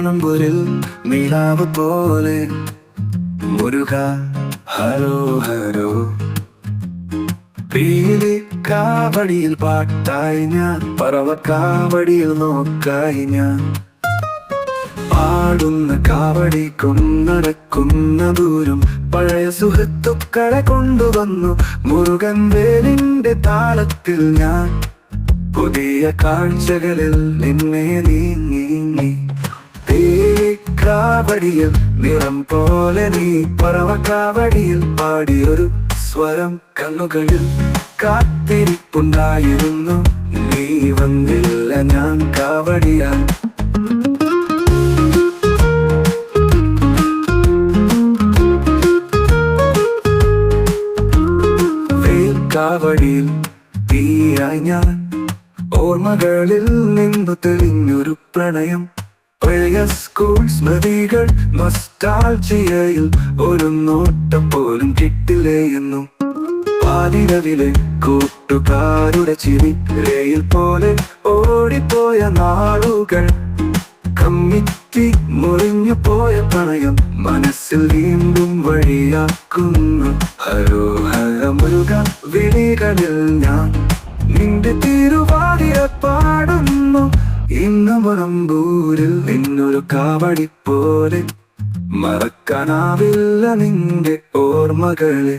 മണമ്പൂരിൽ നീലാവ് പോലെ. Muruga hello hello പീലി കാവടിയിൽ പാട്ടായി ഞാൻ പറവ കാവടിയിൽ നോക്കായി ഞാൻ. പാടുന്ന കാവടി കൊണ്ടടക്കുന്ന ദൂരം പഴയ സുഹൃത്തുക്കളെ കൊണ്ടുവന്നു. മുരുകൻ വേലിന്റെ താളത്തിൽ ഞാൻ പുതിയ കാഴ്ചകളിൽ നിന്നെ നീങ്ങി. കാവടിയിൽ നിറം പോലെ നീ പറവക്കാവടിയിൽ പാടിയൊരു സ്വരം കണ്ണുകളിൽ കാത്തിരിപ്പുണ്ടായിരുന്നു. നീ വന്നില്ല ഞാൻ കാവടിയാൻ. കാവടിയിൽ തീയായി ഞാൻ. ഓർമ്മകളിൽ നിന്നു തെളിഞ്ഞൊരു പ്രണയം. പഴയ സ്കൂൾ സ്മൃതികൾ മസ്റ്റാൾജിയയിൽ ഒരു നോട്ടം പോലും കിട്ടില്ലേ എന്നും. പാതിരവിലെ കൂട്ടുകാരുടെ ചിരി രയിൽ പോലെ ഓടിപ്പോയ നാളുകൾ. കമ്മിറ്റി മുറിഞ്ഞു പോയ പ്രണയം മനസ്സിൽ വീണ്ടും വഴിയാക്കുന്നു. ഹരോ ഹര മുരുക വിളികളിൽ ഞാൻ നിന്റെ തിരുവാതിര പാടുന്നു. ഇന്ന് നിന്നൊരു കാവടി പോലെ മറക്കാനാവില്ല നിന്റെ ഓർമ്മകളെ.